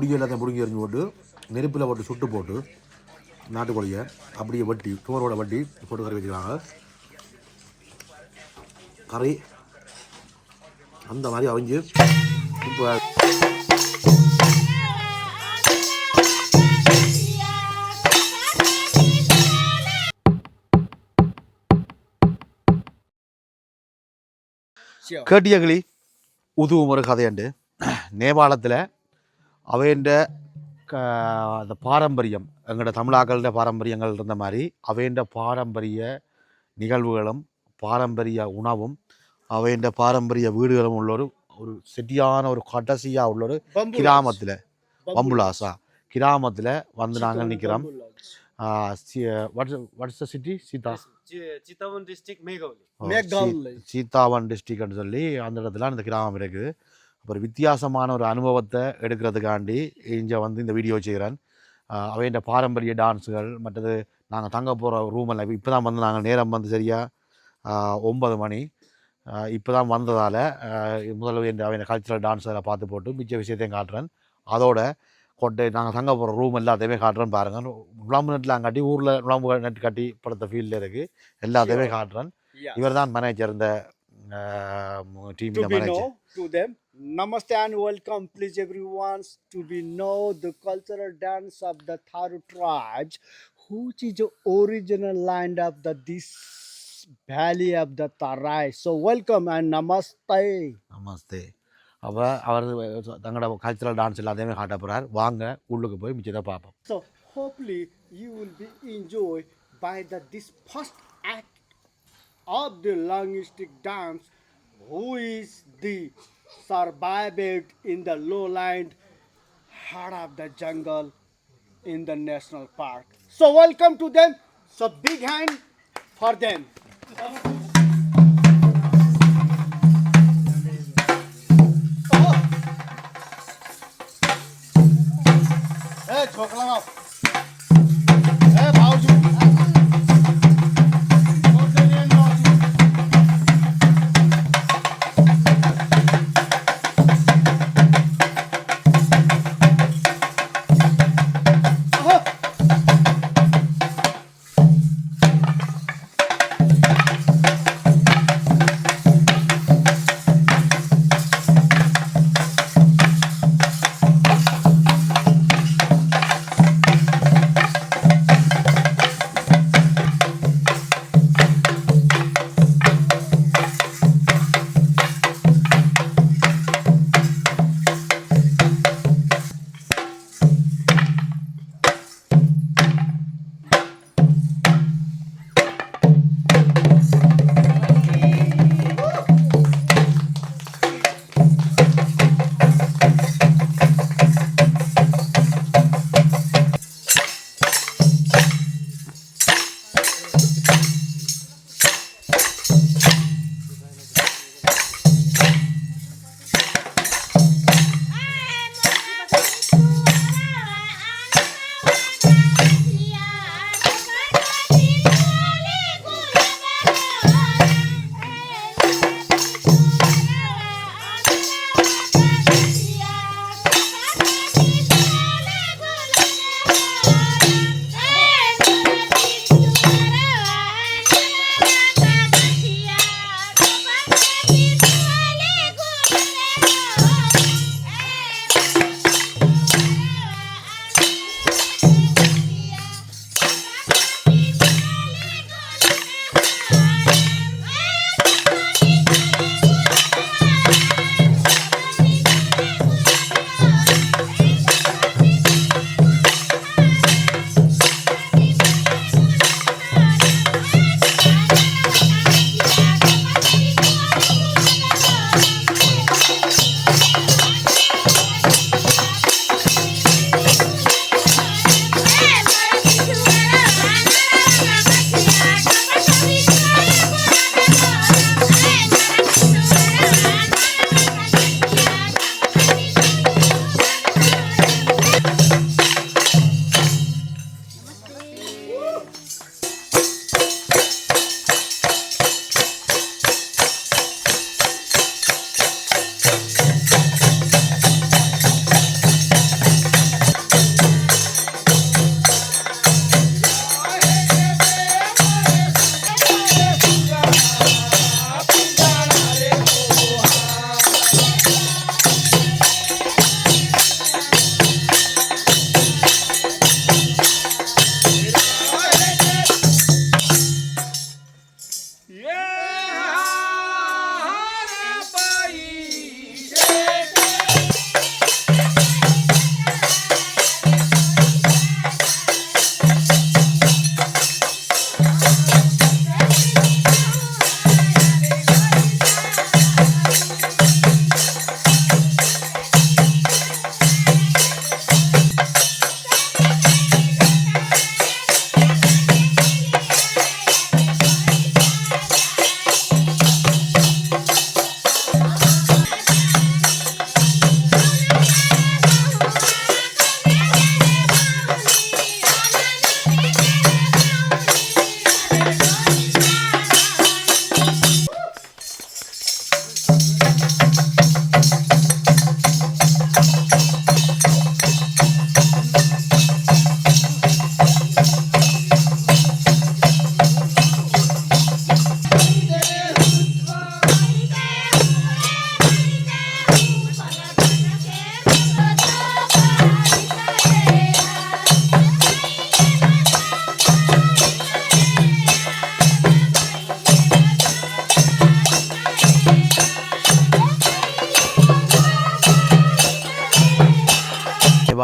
முடிஞ்ச எல்லாத்தையும் முடிஞ்சு எறிஞ்சு போட்டு நெருப்பில் போட்டு சுட்டு போட்டு நாட்டுக்கோழியை அப்படியே வட்டி சோறோட வட்டி போட்டு கறி வச்சுக்கிறாங்க. கறி அந்த மாதிரி அவிஞ்சு இப்போ கேட்டியங்களி உதுவும் ஒரு கதையுண்டு. நேபாளத்தில் அவையண்ட அந்த பாரம்பரியம் எங்களோட தமிழாக்கள பாரம்பரியங்கள் இருந்த மாதிரி அவையண்ட பாரம்பரிய நிகழ்வுகளும் பாரம்பரிய உணவும் அவையண்ட பாரம்பரிய வீடுகளும் உள்ள ஒரு ஒரு செட்டியான ஒரு கடைசியாக உள்ள ஒரு கிராமத்தில் பம்புலாசா கிராமத்தில் வந்து நாங்கள் நிற்கிறோம் சிட்டி சீதா. சீதாவன் டிஸ்ட்ரிக்ட் சீதாவன் டிஸ்ட்ரிக்ட்னு சொல்லி அந்த இடத்துல அந்த கிராமம் இருக்குது. அப்புறம் வித்தியாசமான ஒரு அனுபவத்தை எடுக்கிறதுக்காண்டி இங்கே வந்து இந்த வீடியோ செய்கிறேன் அவையின் பாரம்பரிய டான்ஸுகள் மற்றது நாங்கள் தங்க போகிற ரூம் எல்லாம் இப்போ தான் வந்து நாங்கள் நேரம் வந்து சரியாக ஒன்பது மணி. இப்போ தான் வந்ததால் முதல்ல என் அவையின் கல்ச்சுரல் டான்ஸ் எல்லாம் பார்த்து போட்டு மிச்ச விஷயத்தையும் காட்டுறேன். அதோட கொட்டை நாங்கள் தங்க போகிற ரூம் எல்லாத்தையுமே காட்டுறேன் பாருங்கள் நுழம்பு நெட்டில் காட்டி ஊரில் நுழம்பு நெட் கட்டி படுத்த ஃபீல்டில் இருக்குது எல்லாத்தையுமே காட்டுறேன். இவர் தான் மேனேஜர் இந்த டீமில் manager namaste and welcome please everyone to be know the cultural dance of the tharu tribes which is the original land of the this valley of the tarai so welcome and namaste நமஸ்தே அப்போ அவர் தங்களோட cultural dance எல்லாத்தையுமே காட்ட போகிறார் வாங்க உள்ளுக்கு போய் மிச்சத்தை பார்ப்போம் so hopefully you will be enjoyed by the this first act of the linguistic dance who is the survived in the lowland heart of the jungle in the national park. So welcome to them. So big hand for them. Oh. Hey,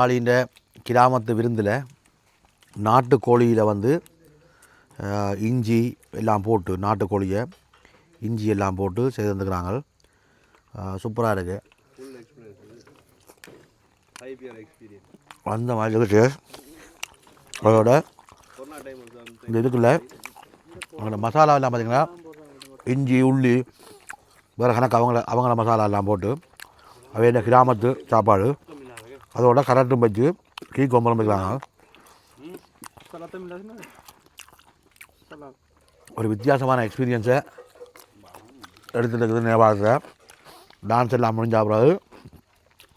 நேபாளின்ற கிராமத்து விருந்தில் நாட்டுக்கோழியில் வந்து இஞ்சி எல்லாம் போட்டு நாட்டுக்கோழியை இஞ்சி எல்லாம் போட்டு செய்து வந்துக்கிறாங்க சூப்பராக இருக்குது அந்த மாதிரி இருக்கு. அதோட இந்த இதுக்குள்ள அவங்களோட மசாலா எல்லாம் பார்த்தீங்கன்னா இஞ்சி உள்ளி வேறு கணக்கு அவங்கள அவங்கள மசாலா எல்லாம் போட்டு அவை இந்த கிராமத்து சாப்பாடு அதோட கரண்ட்டும் வச்சு கீ கொம்பரம் வைக்கிறாங்க ஒரு வித்தியாசமான எக்ஸ்பீரியன்ஸை எடுத்துகிட்டு இருக்குது நேபாளத்தில் டான்ஸ் எல்லாம் முடிஞ்ச பிறகு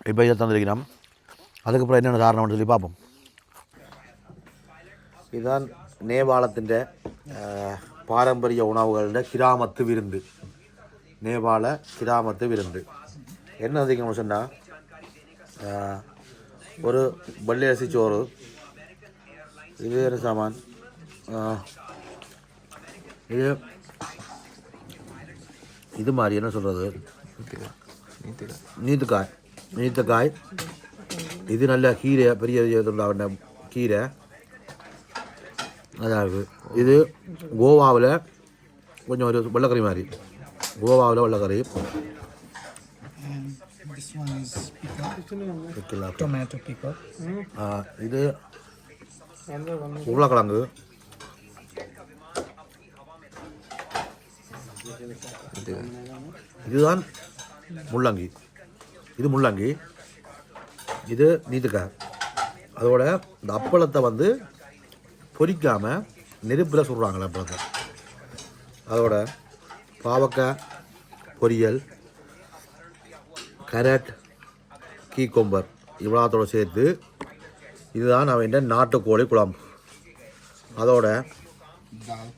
இப்போ இதை தந்திருக்கிறோம். அதுக்கப்புறம் என்னென்ன காரணம்னு சொல்லி பார்ப்போம். இதுதான் நேபாளத்தின் பாரம்பரிய உணவுகளில் கிராமத்து விருந்து. நேபாள கிராமத்து விருந்து. என்ன அதிகமாக சொன்னால் ஒரு வெள்ளை அரிசி சோறு இது வேறு சாமான் இது இது மாதிரி என்ன சொல்கிறது நீத்துக்காய் நீத்துக்காய் இது நல்ல கீரை பெரிய இதுள்ள கீரை நல்லா இருக்கு இது கோவாவில் கொஞ்சம் ஒரு வெள்ளக்கறி மாதிரி கோவாவில் வெள்ளக்கறி ஆ, இது உருளைக்கிழங்கு இதுதான் முள்ளங்கி இது முள்ளங்கி இது நீத்துக்காய் அதோட இந்த அப்பளத்தை வந்து பொரிக்காமல் நெருப்பில் சுடுறாங்களே அப்பளத்தை அதோட பாவக்காய் பொரியல் கேரட் கீக்கொம்பர் இவ்வளோத்தோட சேர்த்து இதுதான் நான் அவன் நாட்டுக்கோழி குழம்பு. அதோட கருப்பு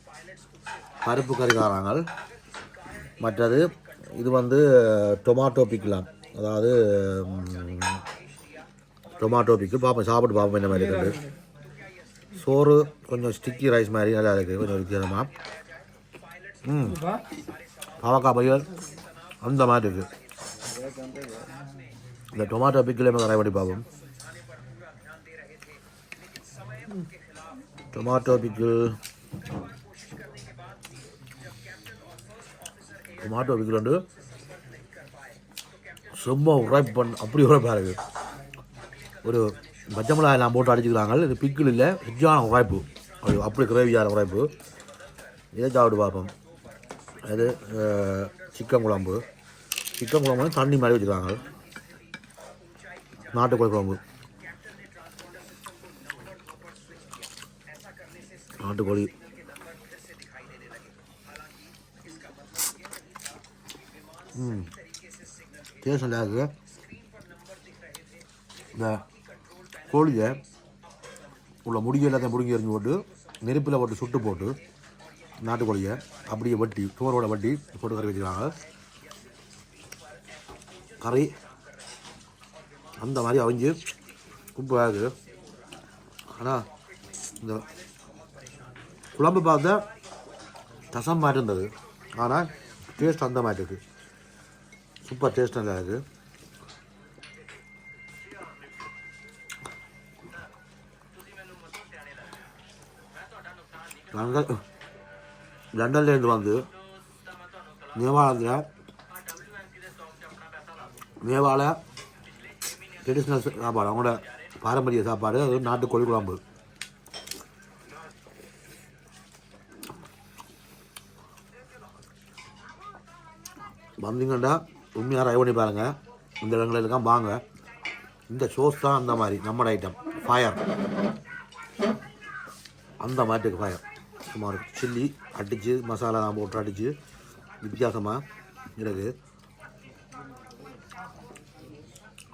பருப்பு கறி காராங்கள் மற்றது இது வந்து டொமாட்டோ பிக்கலாம் அதாவது டொமாட்டோ பிக்கு பார்ப்போம் சாப்பிட்டு பார்ப்போம் என்ன மாதிரி இருக்குது. சோறு கொஞ்சம் ஸ்டிக்கி ரைஸ் மாதிரி நல்லா இருக்குது கொஞ்சம் வித்தியாசமாக ம் பாவக்காய் பயிர் அந்த மாதிரி இருக்குது. இந்த டொமாட்டோ பிக்கில் ட்ரை பண்ணி பார்ப்போம் டொமாட்டோ பிக்கிள் டொமாட்டோ பிக்கிள் வந்து சும்மா உரைப்பு பண்ண அப்படி உரைப்பாக இருக்குது ஒரு பச்சை மிளகாய் எல்லாம் போட்டு அடிச்சுக்கிறாங்க. இது பிக்கிள் இல்லை ஹெஜ்ஜான உரைப்பு. அது அப்படி கிரேவியான உரைப்பு. இதை சாப்பிட்டு பார்ப்போம். அது சிக்கன் குழம்பு. சிக்கன் குழம்பு வந்து தண்ணி மாதிரி வச்சுக்கிறாங்க. நாட்டுக்கோழி குழம்பு. நாட்டுக்கோழி. ம். டேஸ்ட் நல்லா இருக்குது இந்த கோழியை உள்ள முடிஞ்ச எல்லாத்தையும் முடுங்கி எறிஞ்சு போட்டு நெருப்பில் போட்டு சுட்டு போட்டு நாட்டுக்கோழியை அப்படியே வட்டி சோறோட வட்டி போட்டு கறி வச்சுக்கிறாங்க. கறி அந்த மாதிரி அவிஞ்சு சூப்பராக இருக்குது ஆனால் இந்த குழம்பு பார்த்தா ரசம் மாதிரி இருந்தது ஆனால் டேஸ்ட் அந்த மாதிரி இருக்குது சூப்பர் டேஸ்ட் நல்லா இருக்குது லண்டன் லண்டன்லேருந்து வந்து நேபாளத்தில் நேபாள ட்ரெடிஷ்னல் சாப்பாடு அவங்களோட பாரம்பரிய சாப்பாடு அது நாட்டு கோழி குழம்பு. வந்தீங்கன்னா உண்மையாக ட்ரை பண்ணி பாருங்கள் இந்த இடங்களுக்கெல்லாம் வாங்க. இந்த சோஸ் தான் அந்த மாதிரி நம்மளோட ஐட்டம் ஃபயர் அந்த மாட்டுக்கு ஃபயர் சும்மா சில்லி அடித்து மசாலா போட்டு அடித்து வித்தியாசமாக இருக்குது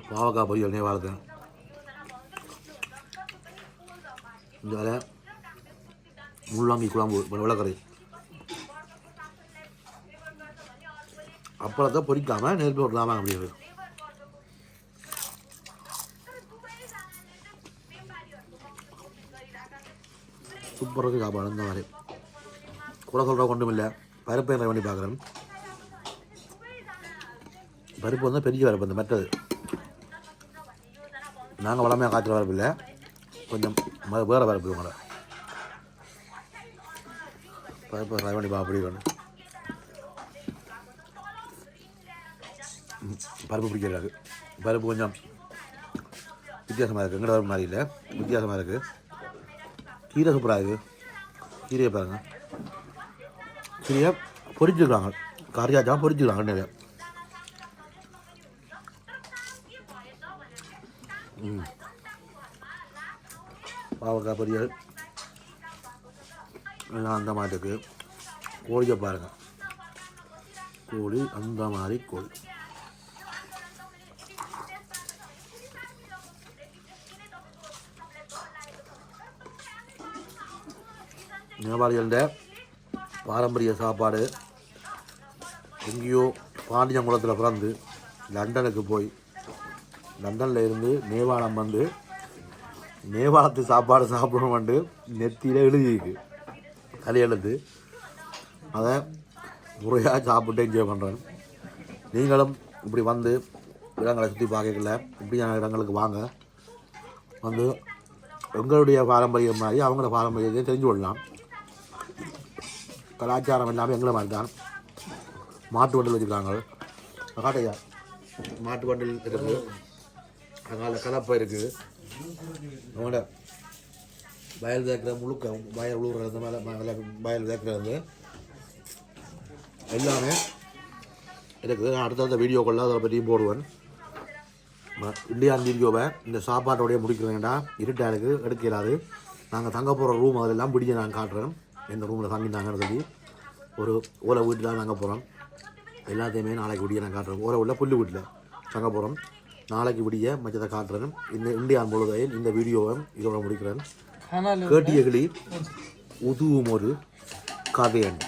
பாவக்காய் பொரியல் நேவாளுக்கு இந்த வேலை முள்ளாங்கி குழம்பு விளக்கறி அப்பளத்தை பொரிக்காமல் நெருப்பி விடலாமா அப்படிங்கிறது சூப்பராக சாப்பாடு இந்த மாதிரி. கூட சொல்கிற ஒன்றும் இல்லை. பருப்பு என்ன பண்ணி பார்க்குறேன்? பருப்பு வந்து பெரிய பருப்பு இந்த மெட்டது நாங்கள் வளமையாக காய்ச்சல் வரப்பில்ல கொஞ்சம் வேறு வரப்பு இவங்கள. பருப்பு ஃப்ரை பண்ணி அப்படி வேணும். பருப்பு பிடிக்கிறாரு பருப்பு கொஞ்சம் வித்தியாசமாக இருக்குது எங்கட வரப்பு மாதிரி இல்லை. வித்தியாசமாக இருக்குது கீரை சூப்பராக இருக்குது கீரையை பாருங்கள் கீரையை பொறிச்சிருக்காங்க கறியாச்சா பொறிச்சிருக்காங்க நிறையா. பாவக்காய் பொரியல் எல்லாம் அந்த மாதிரி இருக்குது கோழியை பாருங்கள் கோழி அந்த மாதிரி கோழி. நேபாளிகள பாரம்பரிய சாப்பாடு எங்கேயோ பாண்டியங்குளத்தில் பிறந்து லண்டனுக்கு போய் லண்டனில் இருந்து நேபாளம் வந்து நேபாளத்து சாப்பாடு சாப்பிடணும்னு நெத்தியில் எழுதியிருக்கு. கலையெழுத்து அதை முறையாக சாப்பிட்டு என்ஜாய் பண்ணுறேன் நீங்களும் இப்படி வந்து இடங்களை சுற்றி பார்க்கல இப்படியான இடங்களுக்கு வாங்க. வந்து எங்களுடைய பாரம்பரியம் மாதிரி அவங்களோட பாரம்பரியத்தை தெரிஞ்சு கொள்ளலாம். கலாச்சாரம் எல்லாமே எங்களை மாதிரி தான். மாட்டு வண்டில் வச்சுருக்காங்க. காட்டையா? மாட்டு வண்டில் இருக்குது. அதனால் கலப்பாக இருக்குது. அவங்களோட வயல் தேக்கிற முழுக்க வயல் உழுவுறது மேலே மேலே வயல் தேக்கிறது. எல்லாமே இருக்குது. நான் அடுத்தடுத்த வீடியோக்குள்ள அதை பற்றியும் போடுவேன். இந்தியா இந்தியான் வீடியோவை இந்த சாப்பாட்டோடய முடிக்கிறேன்டா இருட்டாக இருக்குது. எடுக்கிறாது நாங்கள் தங்க போகிற ரூம் அதெல்லாம் பிடிச்சி நான் காட்டுறேன். எந்த ரூமில் தங்கிட்டாங்கன்னு சொல்லி ஒரு ஓலை வீட்டில் தான் தங்க போகிறோம் எல்லாத்தையுமே நாளைக்கு விடிய நான் காட்டுறேன். ஓலை உள்ள புல்லு வீட்டில் தங்க போகிறோம் நாளைக்கு விடிய மற்றதை காட்டுறேன் இந்த இந்தியான் பொழுதையில் இந்த வீடியோவை இதோட முடிக்கிறேன். கேட்டிய கிளி உதுவும் ஒரு கதையன்.